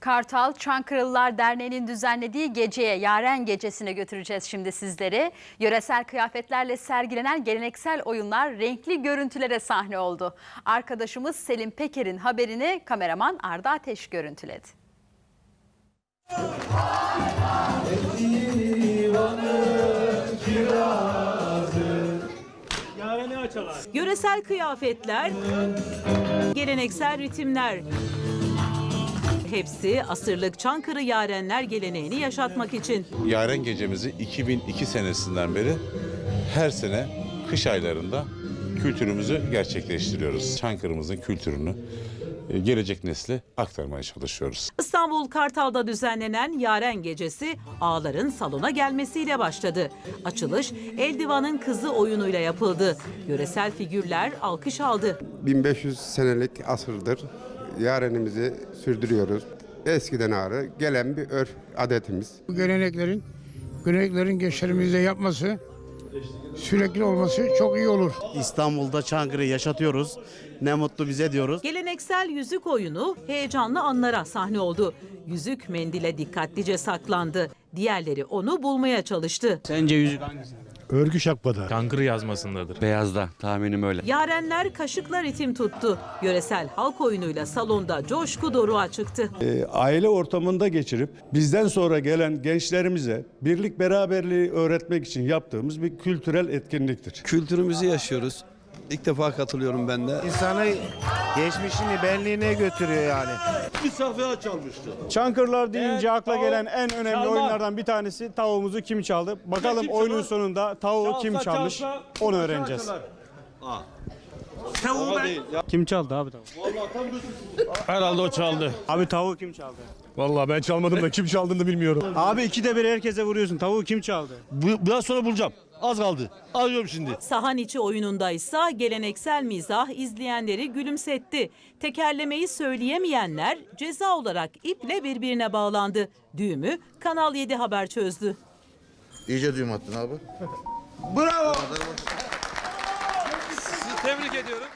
Kartal Çankırılılar Derneği'nin düzenlediği geceye, Yaren Gecesi'ne götüreceğiz şimdi sizleri. Yöresel kıyafetlerle sergilenen geleneksel oyunlar renkli görüntülere sahne oldu. Arkadaşımız Selim Peker'in haberini kameraman Arda Ateş görüntüledi. Yöresel kıyafetler, geleneksel ritimler. Hepsi asırlık Çankırı Yarenler geleneğini yaşatmak için. Yaren gecemizi 2002 senesinden beri her sene kış aylarında kültürümüzü gerçekleştiriyoruz. Çankırımızın kültürünü e, gelecek nesle aktarmaya çalışıyoruz. İstanbul Kartal'da düzenlenen Yaren Gecesi ağların salona gelmesiyle başladı. Açılış Eldivan'ın kızı oyunuyla yapıldı. Yöresel figürler alkış aldı. 1500 senelik asırdır yarenimizi sürdürüyoruz. Eskiden ağrı gelen bir örf adetimiz. Bu geleneklerin, geleneklerin gençlerimizde yapması, sürekli olması çok iyi olur. İstanbul'da Çankırı yaşatıyoruz. Ne mutlu bize diyoruz. Geleneksel yüzük oyunu heyecanlı anlara sahne oldu. Yüzük mendile dikkatlice saklandı. Diğerleri onu bulmaya çalıştı. Sence yüzük hangisi? Örgü şakbada. Çankırı yazmasındadır. Beyazda tahminim öyle. Yarenler kaşıkla ritim tuttu. Yöresel halk oyunuyla salonda coşku doruğa çıktı. Ee, aile ortamında geçirip bizden sonra gelen gençlerimize birlik beraberliği öğretmek için yaptığımız bir kültürel etkinliktir. Kültürümüzü yaşıyoruz. İlk defa katılıyorum ben de. İnsanı geçmişini, benliğine götürüyor yani. Çankırılar deyince akla gelen en önemli oyunlardan bir tanesi tavuğumuzu kim çaldı? Bakalım oyunun sonunda tavuğu kim çalmış onu öğreneceğiz. Kim çaldı abi tavuğu? Herhalde o çaldı. Abi tavuğu kim çaldı? Vallahi ben çalmadım da kim çaldığını bilmiyorum. Abi ikide bir herkese vuruyorsun. Tavuğu kim çaldı? Bu, biraz sonra bulacağım. Az kaldı. Arıyorum şimdi. Sahan içi oyunundaysa geleneksel mizah izleyenleri gülümsetti. Tekerlemeyi söyleyemeyenler ceza olarak iple birbirine bağlandı. Düğümü Kanal 7 haber çözdü. İyice düğüm attın abi. Tebrik ediyorum.